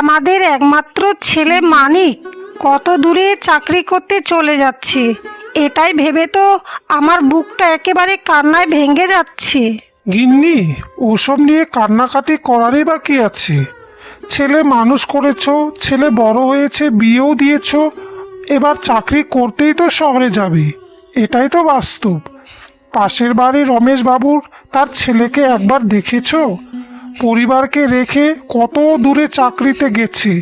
আমাদের একমাত্র ছেলে মানিক কত দূরে চাকরি করতে চলে যাচ্ছে। এটাই ভেবে তো আমার বুকটা একেবারে কান্নায় ভেঙে যাচ্ছে। গিন্নি, ওসব নিয়ে কান্নাকাটি করারই বা কি আছে? ছেলে মানুষ করেছ, ছেলে বড় হয়েছে, বিয়েও দিয়েছ, এবার চাকরি করতেই তো শহরে যাবে। এটাই তো বাস্তব। পাশের বাড়ি রমেশ বাবুর তার ছেলেকে একবার দেখেছ? পরিবারকে রেখে কত দূরে চাকরিতে গেছে,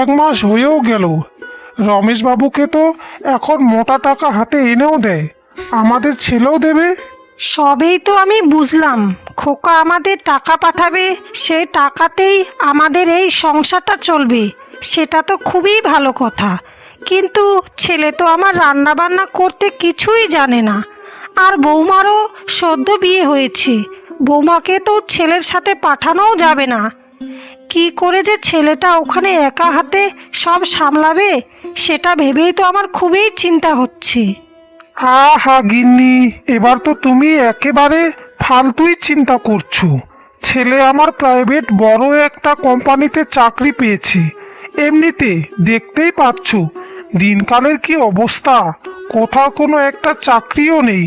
এক মাস হয়েও গেল। রমেশবাবুকে তো এখন মোটা টাকা হাতে এনেও দেয়, আমাদের ছেলেও দেবে? সবেই তো আমি বুঝলাম, খোকা আমাদের টাকা পাঠাবে সেই টাকাতেই আমাদের এই সংসারটা চলবে, সেটা তো খুবই ভালো কথা। কিন্তু ছেলে তো আমার রান্না বান্না করতে কিছুই জানে না, আর বৌমারও সদ্য বিয়ে হয়েছে বৌমাকে তো ছেলের সাথে পাঠানোও যাবে না। কি করে যে ছেলেটা ওখানে একা হাতে সব সামলাবে, সেটা ভেবেই তো আমার খুবই চিন্তা হচ্ছে। আহা গিন্নি, এবার তো তুমি একেবারে ফালতুই চিন্তা করছ। ছেলে আমার প্রাইভেট বড় একটা কোম্পানিতে চাকরি পেয়েছে। এমনিতে দেখতেই পাচ্ছ, দিনকালের কি অবস্থা? কোথাও কোনো একটা চাকরিও নেই।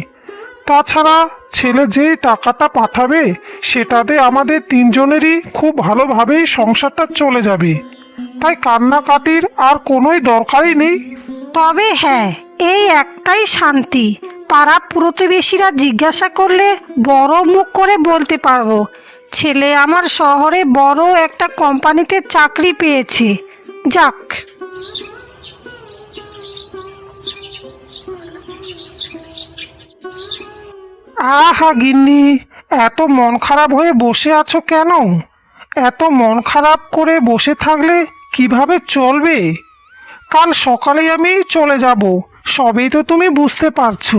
তাছাড়া ছেলে যে টাকাটা পাঠাবে, সেটাতে আমাদের তিনজনেরই খুব ভালোভাবেই সংসারটা চলে যাবে। তাই কান্নাকাটির আর কোনোই দরকারই নেই। তবে হ্যাঁ এই একটাই শান্তি। পাড়া প্রতিবেশীরা জিজ্ঞাসা করলে বড় মুখ করে বলতে পারব, ছেলে আমার শহরে বড় একটা কোম্পানিতে চাকরি পেয়েছে। যাক। আহা গিন্নি, এত মন খারাপ হয়ে বসে আছো কেন? এত মন খারাপ করে বসে থাকলে কীভাবে চলবে? কাল সকালেই আমি চলে যাব, সবেই তো তুমি বুঝতে পারছ।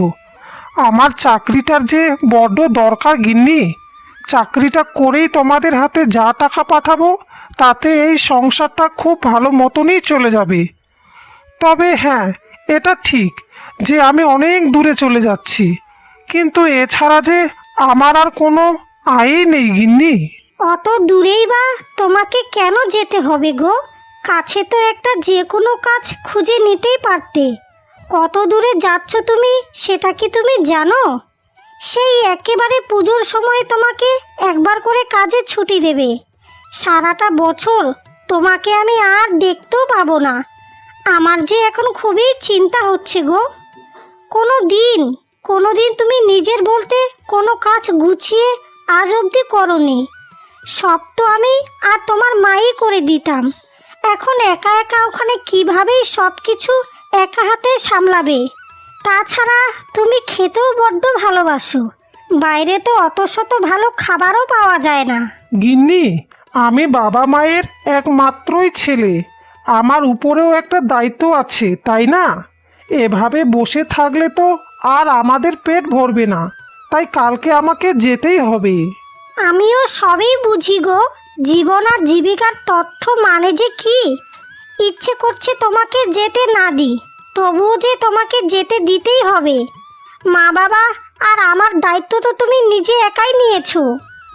আমার চাকরিটার যে বড্ড দরকার গিন্নি, চাকরিটা করেই তোমাদের হাতে যা টাকা পাঠাবো, তাতে এই সংসারটা খুব ভালো মতনই চলে যাবে। তবে হ্যাঁ এটা ঠিক যে আমি অনেক দূরে চলে যাচ্ছি। কিন্তু এছাড়া যে আমার আর কোনো আয়ই নেই, গিন্নি। অত দূরেই বা তোমাকে কেন যেতে হবে গো? কাছে তো একটা যে কোনো কাজ খুঁজে নিতেই পারতে। কত দূরে যাচ্ছ তুমি, সেটা কি তুমি জানো? সেই একেবারে পুজোর সময় তোমাকে একবার করে কাজে ছুটি দেবে। সারাটা বছর তোমাকে আমি আর দেখতেও পাবো না। আমার যে এখন খুবই চিন্তা হচ্ছে গো। কোনো দিন কোনো দিন তুমি নিজের বলতে কোনো কাজ গুছিয়ে আজ অবধি করনি। সব তো আমি আর তোমার মাই করে দিতাম। এখন একা একা ওখানে কিভাবেই সব কিছু একা হাতে সামলাবে? তাছাড়া তুমি খেতেও বড্ড ভালোবাসো। বাইরে তো অত শত ভালো খাবারও পাওয়া যায় না। গিন্নি, আমি বাবা মায়ের একমাত্রই ছেলে। আমার উপরেও একটা দায়িত্ব আছে, তাই না? এভাবে বসে থাকলে তো আর আমাদের পেট ভরবে না। তাই কালকে আমাকে যেতেই হবে। আমিও সবই বুঝি গো। জীবন আর জীবিকার তথ্য মানে যে কি? ইচ্ছে করছে তোমাকে যেতে না দিই তবুও যে তোমাকে যেতে দিতেই হবে। মা বাবা আর আমার দায়িত্ব তো তুমি নিজে একাই নিয়েছো।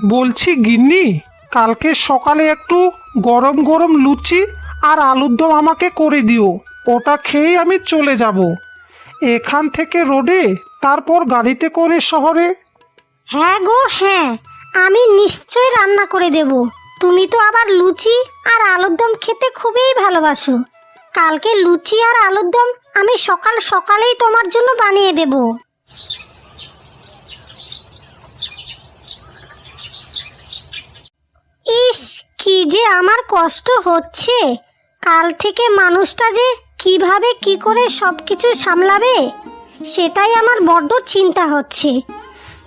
বলছি গিন্নি কালকে সকালে একটু গরম গরম লুচি আর আলুর দম আমাকে করে দিও। ওটা খেয়েই আমি চলে যাব। এখান থেকে রোডে, তারপর গাড়িতে করে শহরে? হ্যাঁ গো হ্যাঁ। আমি নিশ্চয় রান্না করে দেব। তুমি তো আবার লুচি আর আলুর দম খেতে খুবই ভালোবাসো। কালকে লুচি আর আলুর দম আমি সকাল সকালেই তোমার জন্য বানিয়ে দেব। ইস, কি যে আমার কষ্ট হচ্ছে। কাল থেকে মানুষটা যে কীভাবে কি করে সব কিছু সামলাবে? সেটাই আমার বড্ড চিন্তা হচ্ছে।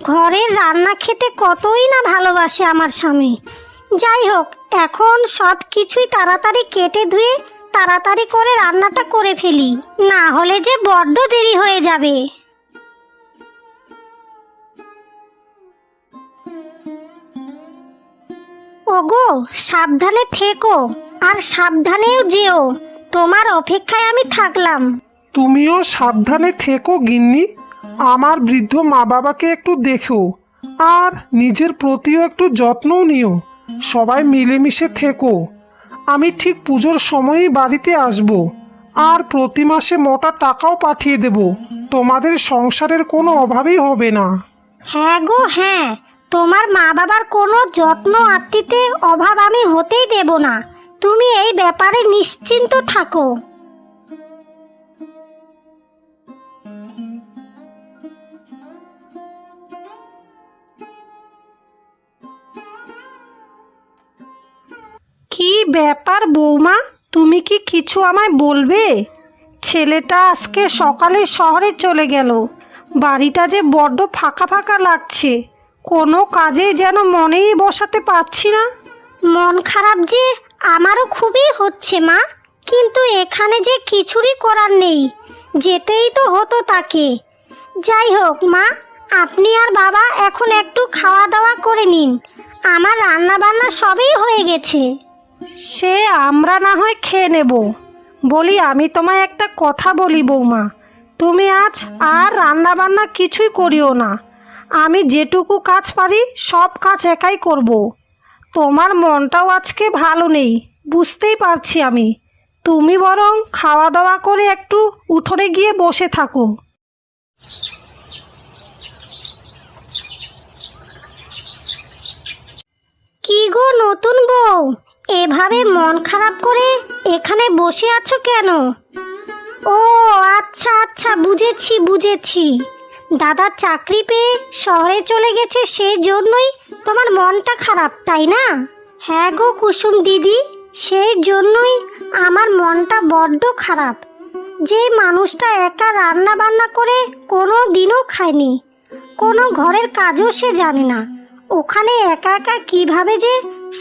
ঘরের রান্না খেতে কতই না ভালোবাসে আমার স্বামী। যাই হোক, এখন সব কিছুই তাড়াতাড়ি কেটে ধুয়ে তাড়াতাড়ি করে রান্নাটা করে ফেলি। না হলে যে বড্ড দেরি হয়ে যাবে। ওগো, সাবধানে থেকো, আর সাবধানেও যেও। তোমার অপেক্ষায় আমি থাকলাম। তুমিও সাবধানে থেকো গিন্নি। আমার বৃদ্ধ মা বাবাকে একটু দেখো। আর নিজের প্রতিও একটু যত্নও নিও। সবাই মিলেমিশে থেকো। আমি ঠিক পুজোর সময়ই বাড়িতে আসব। আর প্রতি মাসে মোটা টাকাও পাঠিয়ে দেব। তোমাদের সংসারের কোনো অভাবই হবে না। হ্যাঁ গো হ্যাঁ। তোমার মা বাবার কোনো যত্ন আত্মিতে অভাব আমি হতেই দেব না। তুমি এই ব্যাপারে নিশ্চিন্ত থাকো। কি ব্যাপার বৌমা? তুমি কি কিছু আমায় বলবে? ছেলেটা আজকে সকালে শহরে চলে গেল। বাড়িটা যে বড্ড ফাঁকা ফাঁকা লাগছে। কোনো কাজেই যেন মনেই বসাতে পারছি না। মন খারাপ যে আমারও খুবই হচ্ছে মা, কিন্তু এখানে যে কিছুরই করার নেই, যেতেই তো হতো তাকে। যাই হোক মা, আপনি আর বাবা এখন একটু খাওয়া দাওয়া করে নিন, আমার রান্না বান্না সবই হয়ে গেছে। সে আমরা না হয় খেয়ে নেব। বলি, আমি তোমায় একটা কথা বলি বৌমা, তুমি আজ আর রান্না বান্না কিছুই করিও না। আমি যেটুকু কাজ পারি, সব কাজ একাই করব। তোমার মনটাও আজকে ভালো নেই, বুঝতেই পারছি আমি। তুমি বরং খাওয়া দাওয়া করে একটু উঠোনে গিয়ে বসে থাকো। কি গো নতুন বউ? এভাবে মন খারাপ করে এখানে বসে আছো কেন? ও আচ্ছা আচ্ছা বুঝেছি বুঝেছি। দাদা চাকরি পেয়ে শহরে চলে গেছে সেই জন্যই তোমার মনটা খারাপ, তাই না? হ্যাঁ গো কুসুম দিদি, সেই জন্যই আমার মনটা বড্ড খারাপ। যে মানুষটা একা রান্না বান্না করে কোনো দিনও খায়নি, কোনো ঘরের কাজও সে জানে না। ওখানে একা একা কীভাবে যে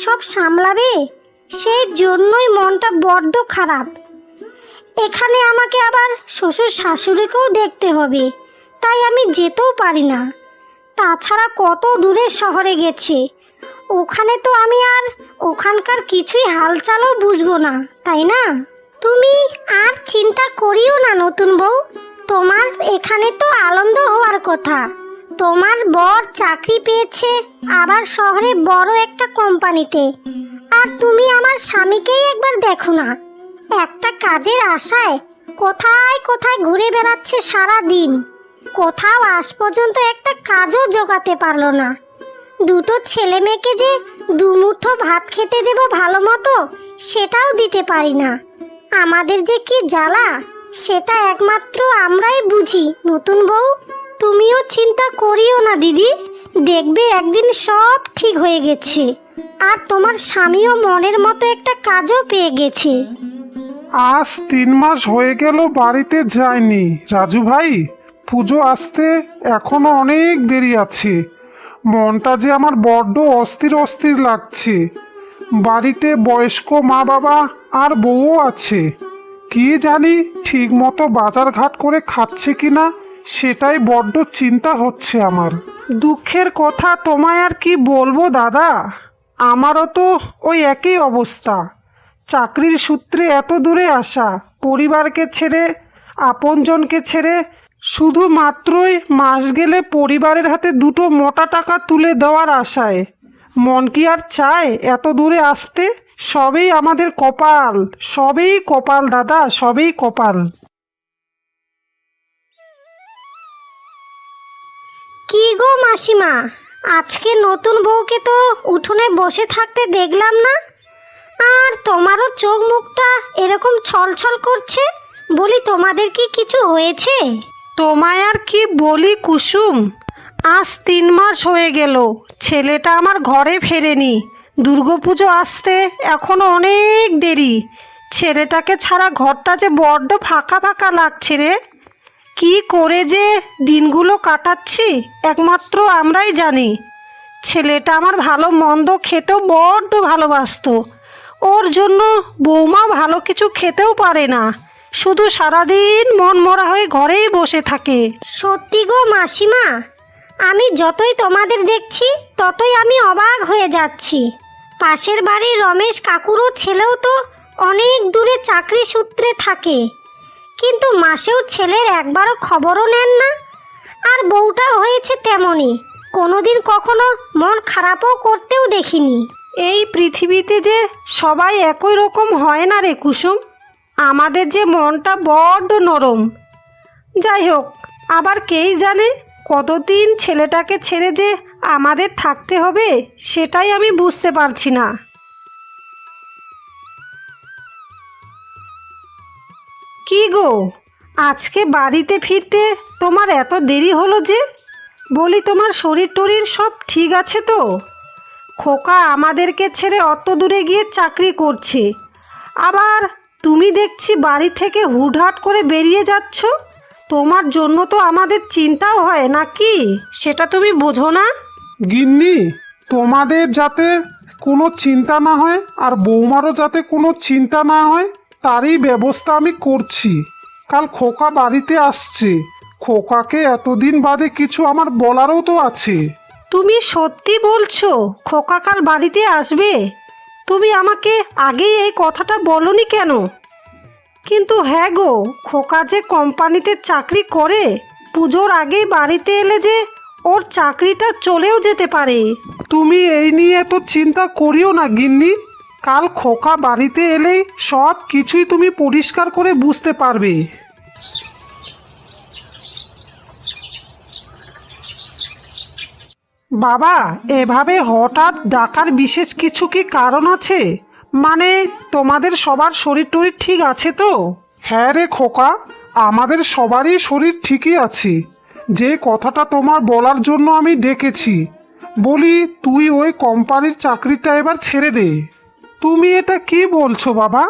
সব সামলাবে, সেই জন্যই মনটা বড্ড খারাপ। এখানে আমাকে আবার শ্বশুর শাশুড়িকেও দেখতে হবে, তাই আমি যেতেও পারি না। তাছাড়া কত দূরের শহরে গেছে। ওখানে তো আমি আর ওখানকার কিছুই হালচালও বুঝব না, তাই না? তুমি আর চিন্তা করিও না, নতুন বউ। তোমার এখানে তো আনন্দ হওয়ার কথা। তোমার বর চাকরি পেয়েছে আবার শহরে বড় একটা কোম্পানিতে। আর তুমি আমার স্বামীকেই একবার দেখো না। একটা কাজের আশায় কোথায় কোথায় ঘুরে বেড়াচ্ছে সারা দিন কোথাও আজ পর্যন্ত একটা কাজও জোগাতে পারল না। দুটো ছেলে মেয়েকে যে দুমুঠো ভাত খেতে দেব ভালো মতো, সেটাও দিতে পারি না। আমাদের যে কি জ্বালা, সেটা একমাত্র আমরাই বুঝি, নতুন বউ। তুমিও চিন্তা করিও না, দিদি। দেখবে একদিন সব ঠিক হয়ে গেছে। আর তোমার স্বামীও মনের মতো একটা কাজও পেয়ে গেছে। আজ তিন মাস হয়ে গেল বাড়িতে যায়নি। রাজু ভাই? পুজো আসতে এখনও অনেক দেরি আছে। মনটা যে আমার বড্ড অস্থির অস্থির লাগছে। বাড়িতে বয়স্ক মা বাবা আর বউও আছে। কি জানি ঠিক মতো বাজার ঘাট করে খাচ্ছে কিনা, সেটাই বড্ড চিন্তা হচ্ছে আমার। দুঃখের কথা তোমায় আর কি বলব দাদা? আমারও তো ওই একই অবস্থা। চাকরির সূত্রে এত দূরে আসা, পরিবারকে ছেড়ে, আপনজনকে ছেড়ে শুধুমাত্রই মাস গেলে পরিবারের হাতে দুটো মোটা টাকা তুলে দেওয়ার আশায়। মন কি আর চায় এত দূরে আসতে? সবেই আমাদের কপাল, সবেই কপাল দাদা, সবেই কপাল। কি গো মাসিমা, আজকে নতুন বউকে তো উঠোনে বসে থাকতে দেখলাম না। আর তোমারও চোখ মুখটা এরকম ছলছল করছে? বলি তোমাদের কি কিছু হয়েছে? তোমায় আর কি বলি কুসুম? আজ তিন মাস হয়ে গেল, ছেলেটা আমার ঘরে ফেরেনি। দুর্গাপুজো আসতে এখনও অনেক দেরি। ছেলেটাকে ছাড়া ঘরটা যে বড্ড ফাঁকা ফাঁকা লাগছে রে। কি করে যে দিনগুলো কাটাচ্ছি, একমাত্র আমরাই জানি। ছেলেটা আমার ভালো মন্দ খেতেও বড্ড ভালোবাসত। ওর জন্য বৌমা ভালো কিছু খেতেও পারে না। শুধু সারাদিন মন মরা হয়ে ঘরেই বসে থাকে। সত্যি গো মাসিমা আমি যতই তোমাদের দেখছি ততই আমি অবাক হয়ে যাচ্ছি। পাশের বাড়ির রমেশ কাকুরও ছেলেও তো অনেক দূরে চাকরি সূত্রে থাকে। কিন্তু মাসেও ছেলের একবারও খবরও নেন না। আর বউটাও হয়েছে তেমনই কোনোদিন কখনো মন খারাপও করতেও দেখিনি। এই পৃথিবীতে যে সবাই একই রকম হয় না রে কুসুম। আমাদের যে মনটা বড্ড নরম। যাই হোক, আবার কেই জানে কতদিন ছেলেটাকে ছেড়ে যে আমাদের থাকতে হবে, সেটাই আমি বুঝতে পারছি না। কি গো, আজকে বাড়িতে ফিরতে তোমার এত দেরি হলো যে? বলি তোমার শরীর টরীর সব ঠিক আছে তো? খোকা আমাদেরকে ছেড়ে অত দূরে গিয়ে চাকরি করছে। আবার তুমি দেখছি বাড়ি থেকে হুটহাট করে বেরিয়ে যাচ্ছ? তোমার জন্য তো আমাদের চিন্তাও হয় নাকি? সেটা তুমি বোঝো না? গিন্নি তোমাদের যাতে কোনো চিন্তা না হয় আর বৌমারও যাতে কোনো চিন্তা না হয় তারই ব্যবস্থা আমি করছি। কাল খোকা বাড়িতে আসছে। খোকাকে এতদিন বাদে কিছু আমার বলারও তো আছে। তুমি সত্যি বলছো খোকা কাল বাড়িতে আসবে? তুমি আমাকে আগেই এই কথাটা বলনি কেন? কিন্তু হ্যাঁ গো, খোকা যে কোম্পানিতে চাকরি করে, পুজোর আগেই বাড়িতে এলে যে ওর চাকরিটা চলেও যেতে পারে। তুমি এই নিয়ে এত চিন্তা করিও না, গিন্নি। কাল খোকা বাড়িতে এলেই সব কিছুই তুমি পরিষ্কার করে বুঝতে পারবে। বাবা, এভাবে হঠাৎ ডাকার বিশেষ কিছু কি কারণ আছে? মানে তোমাদের সবার শরীর টরীর ঠিক আছে তো? হ্যাঁ রে খোকা, আমাদের সবারই শরীর ঠিকই আছে। যে কথাটা তোমার বলার জন্য আমি ডেকেছি। বলি, তুই ওই কোম্পানির চাকরিটা এবার ছেড়ে দে। তুমি এটা কি বলছো বাবা?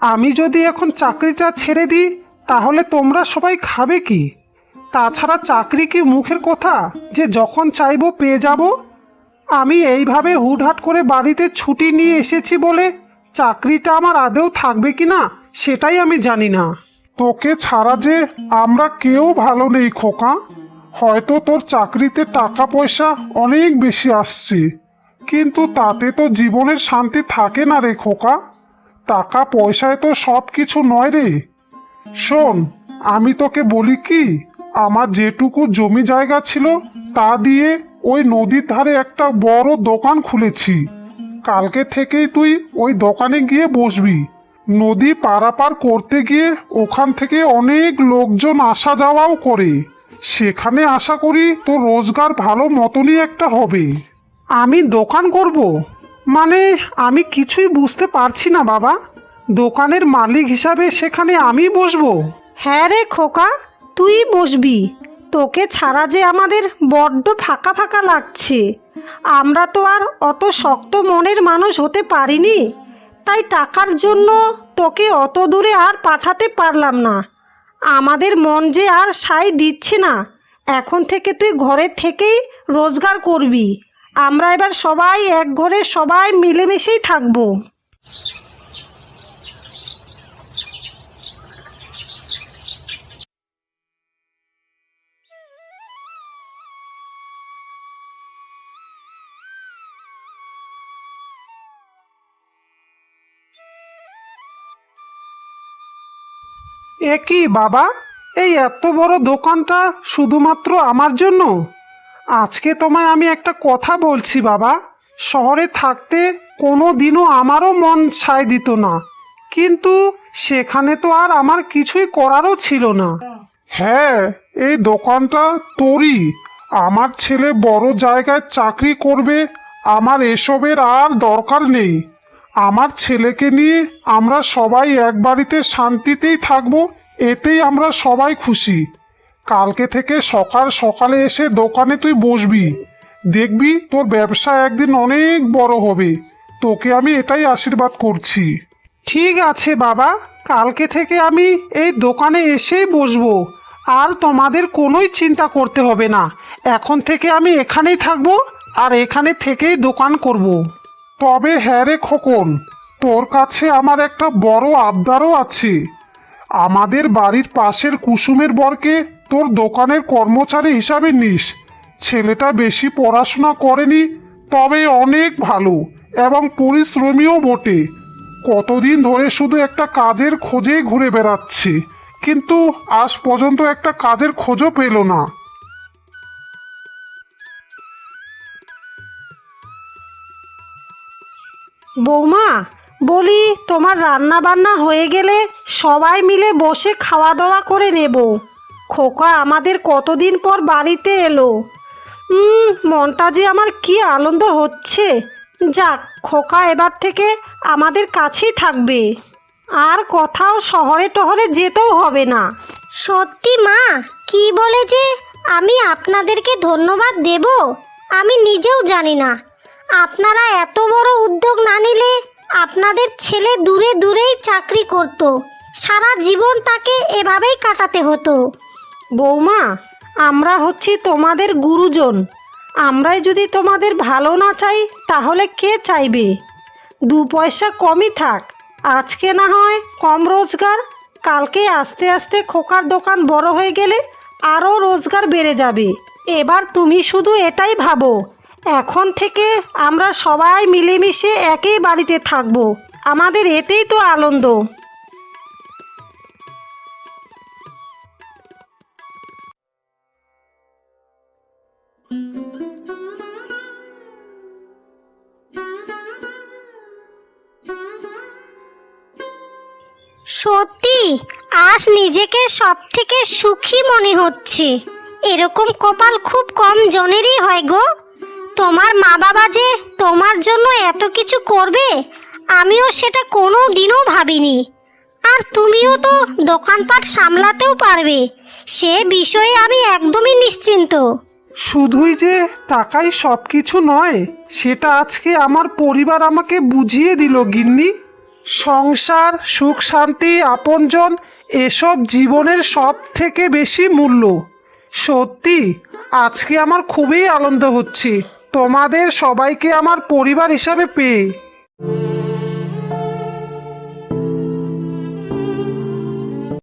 আমি যদি এখন চাকরিটা ছেড়ে দিই, তাহলে তোমরা সবাই খাবে কি? তাছাড়া চাকরি কি মুখের কথা? যে যখন চাইব পেয়ে যাব? আমি এইভাবে হুটহাট করে বাড়িতে ছুটি নিয়ে এসেছি বলে চাকরিটা আমার আদেও থাকবে কি না, সেটাই আমি জানি না। তোকে ছাড়া যে আমরা কেউ ভালো নেই, খোকা। হয়তো তোর চাকরিতে টাকা পয়সা অনেক বেশি আসছে। কিন্তু তাতে তো জীবনের শান্তি থাকে না রে, খোকা। টাকা পয়সায় তো সব কিছু নয় রে। শোন, আমি তোকে বলি কি? আমার যেটুকু জমি জায়গা ছিল, তা দিয়ে ওই নদীর ধারে একটা বড় দোকান খুলেছি। কালকে থেকেই তুই ওই দোকানে গিয়ে বসবি। নদী পারাপার করতে গিয়ে ওখান থেকে অনেক লোকজন আসা যাওয়াও করে। সেখানে আশা করি তো রোজগার ভালো মতনই একটা হবে। আমি দোকান করব? মানে আমি কিছুই বুঝতে পারছি না, বাবা। দোকানের মালিক হিসাবে সেখানে আমি বসবো? হ্যাঁ রে খোকা তুই বসবি। তোকে ছাড়া যে আমাদের বড্ড ফাঁকা ফাঁকা লাগছে। আমরা তো আর অত শক্ত মনের মানুষ হতে পারিনি। তাই টাকার জন্য তোকে অত দূরে আর পাঠাতে পারলাম না। আমাদের মন যে আর সাই দিচ্ছে না। এখন থেকে তুই ঘরের থেকেই রোজগার করবি। আমরা এবার সবাই এক ঘরে সবাই মিলেমিশেই থাকব। এ কি বাবা? এই এত বড় দোকানটা শুধুমাত্র আমার জন্য? আজকে তোমায় আমি একটা কথা বলছি বাবা। শহরে থাকতে কোনো দিনও আমারও মন সায় দিত না। কিন্তু সেখানে তো আর আমার কিছুই করারও ছিল না। হ্যাঁ এই দোকানটা তোরই। আমার ছেলে বড় জায়গায় চাকরি করবে, আমার এসবের আর দরকার নেই। আমার ছেলেকে নিয়ে আমরা সবাই এক বাড়িতে শান্তিতেই থাকব, এতেই আমরা সবাই খুশি। কালকে থেকে সকাল সকালে এসে দোকানে তুই বসবি। দেখবি তোর ব্যবসা একদিন অনেক বড় হবে। তোকে আমি এটাই আশীর্বাদ করছি। ঠিক আছে বাবা, কালকে থেকে আমি এই দোকানে এসেই বসবো। আর তোমাদের কোনোই চিন্তা করতে হবে না। এখন থেকে আমি এখানেই থাকব আর এখানে থেকেই দোকান করব। তবে হ্যাঁ রে খোকন, তোর কাছে আমার একটা বড় আবদারও আছে। আমাদের বাড়ির পাশের কুসুমের বরকে তোর দোকানের কর্মচারী হিসাবে নিস। ছেলেটা বেশি পড়াশোনা করেনি, তবে অনেক ভালো এবং পরিশ্রমীও বটে। কতদিন ধরে শুধু একটা কাজের খোঁজেই ঘুরে বেড়াচ্ছে, কিন্তু আজ পর্যন্ত একটা কাজের খোঁজও পেল না। বৌমা, বলি তোমার রান্না বান্না হয়ে গেলে সবাই মিলে বসে খাওয়া দাওয়া করে নেব। খোকা আমাদের কতদিন পর বাড়িতে এলো। মনটা যে আমার কি আনন্দ হচ্ছে। যাক, খোকা এবার থেকে আমাদের কাছেই থাকবে। আর কোথাও শহরে টহরে যেতেও হবে না। সত্যি মা, কি বলে যে আমি আপনাদেরকে ধন্যবাদ দেব, আমি নিজেও জানি না। আপনারা এত বড় উদ্যোগ না নিলে আপনাদের ছেলে দূরে দূরেই চাকরি করত। সারা জীবন তাকে এভাবেই কাটাতে হতো। বৌমা, আমরা হচ্ছি তোমাদের গুরুজন। আমরাই যদি তোমাদের ভালো না চাই, তাহলে কে চাইবে? দু পয়সা কমই থাক। আজকে না হয় কম রোজগার, কালকে আস্তে আস্তে খোকার দোকান বড় হয়ে গেলে আরও রোজগার বেড়ে যাবে। এবার তুমি শুধু এটাই ভাবো। এখন থেকে আমরা সবাই মিলেমিশে একই বাড়িতে থাকব। আমাদের এতেই তো আনন্দ। সত্যি, আজ নিজেকে সব থেকে সুখী মনে হচ্ছে। এরকম কপাল খুব কম জনেরই হয় গো। তোমার মা বাবা যে তোমার জন্য এত কিছু করবে, আমিও সেটা কোনো দিনও ভাবিনি। আর তুমিও তো দোকানপাট সামলাতেও পারবে, সে বিষয়ে আমি একদমই নিশ্চিন্ত। শুধুই যে টাকাই সব কিছু নয়, সেটা আজকে আমার পরিবার আমাকে বুঝিয়ে দিল, গিন্নি। সংসার, সুখ শান্তি, আপনজন, এসব জীবনের সব থেকে বেশি মূল্য। সত্যি, আজকে আমার খুবই আনন্দ হচ্ছে। তোমাদের সবাইকে আমার পরিবার হিসাবে পেয়ে।